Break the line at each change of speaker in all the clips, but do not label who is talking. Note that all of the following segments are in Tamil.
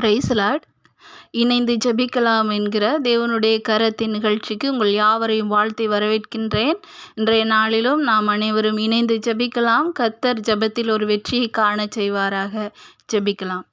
பிரைஸ்லாட் இணைந்து ஜெபிக்கலாம் என்கிற தேவனுடைய கரத்தின் நிகழ்ச்சிக்கு உங்கள் யாவரையும் வாழ்த்தி வரவேற்கின்றேன். இன்றைய நாளிலும் நாம் அனைவரும் இணைந்து ஜெபிக்கலாம். கத்தர் ஜெபத்தில் ஒரு வெற்றியை காண செய்வாராக. ஜெபிக்கலாம்.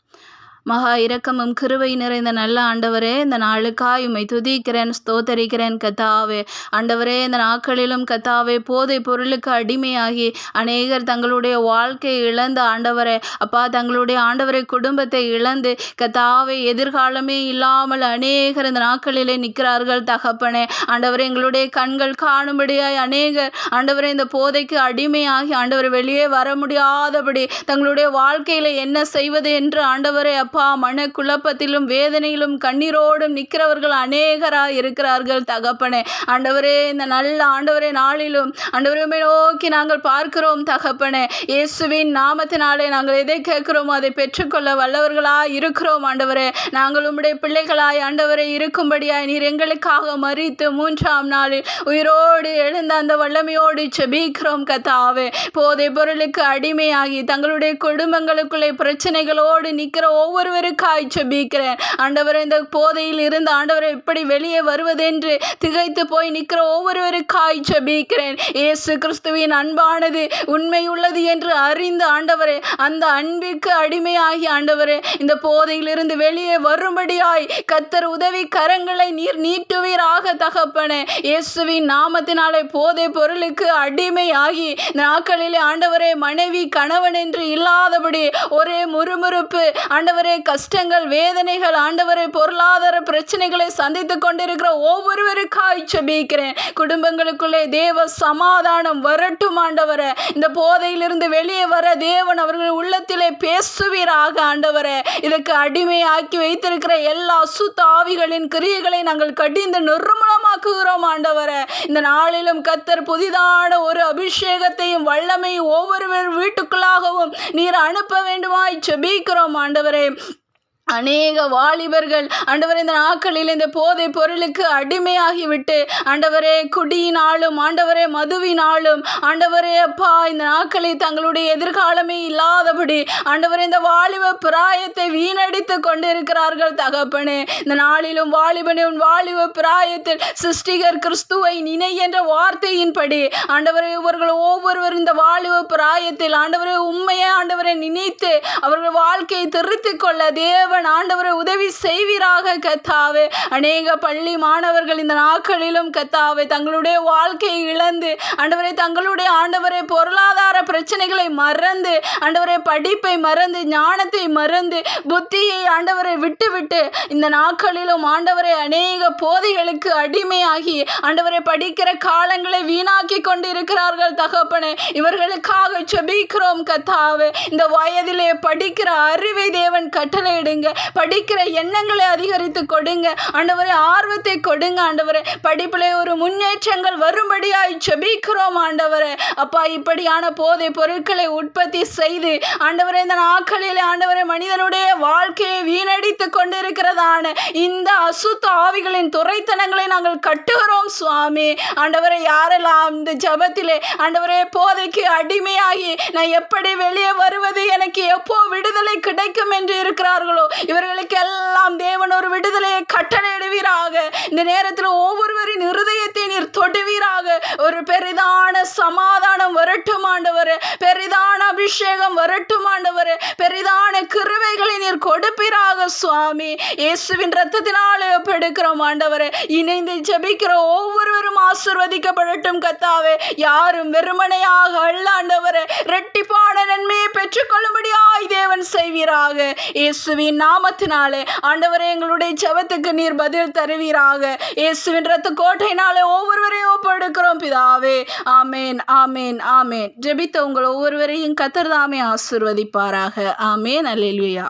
மகா இரக்கமும் கிருவை நிறைந்த நல்ல ஆண்டவரே இந்த நாளுக்காய் உம்மை துதிக்கிறேன் ஸ்தோத்தரிக்கிறேன் கத்தாவே. ஆண்டவரே இந்த நாட்களிலும் கத்தாவே போதை பொருளுக்கு அடிமையாகி அநேகர் தங்களுடைய வாழ்க்கையை இழந்த ஆண்டவரே அப்பா தங்களுடைய ஆண்டவரை குடும்பத்தை இழந்து கத்தாவே எதிர்காலமே இல்லாமல் அநேகர் இந்த நாட்களிலே நிற்கிறார்கள் தகப்பனே. ஆண்டவரே எங்களுடைய கண்கள் காணும்படியாய் அநேகர் ஆண்டவரே இந்த போதைக்கு அடிமையாகி ஆண்டவர் வெளியே வர முடியாதபடி தங்களுடைய வாழ்க்கையில் என்ன செய்வது என்று ஆண்டவரே அப்பா மன குழப்பத்திலும் வேதனையிலும் கண்ணீரோடும் நிற்கிறவர்கள் அநேகராக இருக்கிறார்கள் தகப்பனே. ஆண்டவரே இந்த நல்ல ஆண்டவரே நாளிலும் ஆண்டவரை நோக்கி நாங்கள் பார்க்கிறோம் தகப்பனே. இயேசுவின் நாமத்தினாலே நாங்கள் எதை கேட்கிறோமோ அதை பெற்றுக்கொள்ள வல்லவர்களாய் இருக்கிறோம் ஆண்டவரே. நாங்கள் உம்முடைய பிள்ளைகளாய் ஆண்டவரை இருக்கும்படியாய் நீர் எங்களுக்காக மறித்து மூன்றாம் நாளில் உயிரோடு எழுந்த அந்த வல்லமையோடு செபிக்கிறோம் கத்தாவே. போதை பொருளுக்கு அடிமையாகி தங்களுடைய குடும்பங்களுக்குள்ளே பிரச்சனைகளோடு நிற்கிற ஒவ்வொரு ஒவ்வொருவருக்காய் செபிக்கிறேன். ஆண்டவரை இந்த போதையில் இருந்து ஆண்டவரை எப்படி வெளியே வருவதென்று திகைத்து போய் நிற்கிற ஒவ்வொருவருக்காய் செபிக்கிறேன். இயேசு கிறிஸ்துவின் அன்பானது உண்மை உள்ளது என்று அறிந்து ஆண்டவரே அந்த அன்பிற்கு அடிமையாகி ஆண்டவரே இந்த போதையிலிருந்து வெளியே வரும்படியாய் கத்தர் உதவி கரங்களை நீர் நீட்டுவீராக தகப்பனே. இயேசுவின் நாமத்தினாலே போதை பொருளுக்கு அடிமையாகி நாட்களிலே ஆண்டவரே மனைவி கணவன் என்று இல்லாதபடி ஒரே முறுமுறுப்பு ஆண்டவரே கஷ்டங்கள் வேதனைகள் ஆண்டவரை பொருளாதார பிரச்சனைகளை சந்தித்து கொண்டிருக்கிற ஒவ்வொருவருக்காய் செபிக்கிறேன். குடும்பங்களுக்குள்ளே தேவ சமாதானம் வரட்டும் ஆண்டவரே. இந்த போதையிலிருந்து வெளியே வர தேவன் அவர்கள் உள்ளத்திலே பேசுவீராக ஆண்டவரே. இதற்கு அடிமையாக்கி வைத்திருக்கிற எல்லா சுத்த ஆவிகளின் கிரியைகளை நாங்கள் கடிந்து நிர்மூலமாக்குகிறோம் ஆண்டவரே. இந்த நாளிலும் கத்தர் புதிதான ஒரு அபிஷேகத்தையும் வல்லமையும் ஒவ்வொருவர் வீட்டுக்குள்ளாகவும் நீர் அனுப்ப வேண்டுமாய் செபிக்கிறோம் ஆண்டவரே. அநேக வாலிபர்கள் ஆண்டவரே இந்த நாட்களில் இந்த போதை பொருளுக்கு அடிமையாகிவிட்டு ஆண்டவரே குடியினாலும் ஆண்டவரே மதுவினாலும் ஆண்டவரே அப்பா இந்த நாட்களில் தங்களுடைய எதிர்காலமே இல்லாதபடி ஆண்டவரே இந்த வாலிப பிராயத்தை வீணடித்து கொண்டிருக்கிறார்கள் தகப்பனே. இந்த நாளிலும் வாலிபனே உன் வாலிப பிராயத்தில் சிருஷ்டிகர் கிறிஸ்துவை நினை என்ற வார்த்தையின்படி ஆண்டவரே இவர்கள் ஒவ்வொருவர் இந்த வாலிப பிராயத்தில் ஆண்டவரே உண்மையை ஆண்டவரை நினைத்து அவர்கள் வாழ்க்கையை திருத்திக் கொள்ள தேவ தேவன் ஆண்டவரை உதவி செய்வீராக கத்தாவே அநேக பள்ளி மாணவர்கள் இந்த நாட்களிலும் கத்தாவே தங்களுடைய வாழ்க்கையை இழந்து ஆண்டவரை தங்களுடைய ஆண்டவரை பொருளாதார பிரச்சனைகளை மறந்து ஆண்டவரை படிப்பை மறந்து ஞானத்தை மறந்து புத்தியை ஆண்டவரை விட்டுவிட்டு இந்த நாட்களிலும் ஆண்டவரை அநேக போதைகளுக்கு அடிமையாகி ஆண்டவரை படிக்கிற காலங்களை வீணாக்கி கொண்டு இருக்கிறார்கள் தகப்பனே. இவர்களுக்காக செபிக்கிறோம் கத்தாவே இந்த வயதிலே படிக்கிற அறிவை தேவன் கட்டளையிடுங்க. படிக்கிற எண்ணங்களை அதிகரித்து கொடுங்க. ஆண்டவரே ஆர்வத்தை கொடுங்க ஆண்டவரே. படிப்பிலே ஒரு முன்னேற்றங்கள் வரும்படியாய் செபிக்கிறோம் ஆண்டவரே. அப்பா இப்படியான போதை பொருட்களை உற்பத்தி செய்து ஆண்டவரே இந்த நாட்களில் ஆண்டவரே மனிதனுடைய வாழ்க்கையை வீணடித்து கொண்டிருக்கிறதான இந்த அசுத்த ஆவிகளின் துறைத்தனங்களை நாங்கள் கட்டுகிறோம் சுவாமி. ஆண்டவரை யாரெல்லாம் இந்த ஜபத்திலே ஆண்டவரே போதைக்கு அடிமையாகி நான் எப்படி வெளியே வருவது எனக்கு எப்போ விடுதலை கிடைக்கும் என்று இருக்கிறார்களோ இவர்களுக்கெல்லாம் தேவன் ஒரு விடுதலையை கட்டளையிடுவீராக. இந்த நேரத்தில் ஒவ்வொருவரின் இருதயத்தை நீர் தொடுவீராக. ஒரு பெரிதான சமாதானம் வரட்டும் ஆண்டவர். பெரிதான அபிஷேகம் வரட்டும் ஆண்டவர். பெரிதான நீர் கொடுப்பீராக சுவாமி. இயேசுவின் ரத்தத்தினாலே ஒப்பெடுக்கிறோம் ஆண்டவரே. இணைந்து ஜபிக்கிற ஒவ்வொருவரும் ஆசிர்வதிக்கப்படட்டும் கத்தாவே யாரும் வெறுமனையாக அல்ல ஆண்டவரே. ரெட்டிப்பான நன்மையை பெற்றுக்கொள்ளும்படியாய் தேவன் செய்வீராக. இயேசுவின் நாமத்தினாலே. ஆண்டவரே எங்களுடைய ஜபத்துக்கு நீர் பதில் தருவீராக. இயேசுவின் ரத்த கோட்டையினாலே ஒவ்வொருவரையும் ஒப்பெடுக்கிறோம் பிதாவே. ஆமேன் ஆமேன் ஆமேன். ஜெபித்த உங்கள் ஒவ்வொருவரையும் கத்தர்தாமே ஆசிர்வதிப்பாராக. ஆமேன் அல்லேலுயா.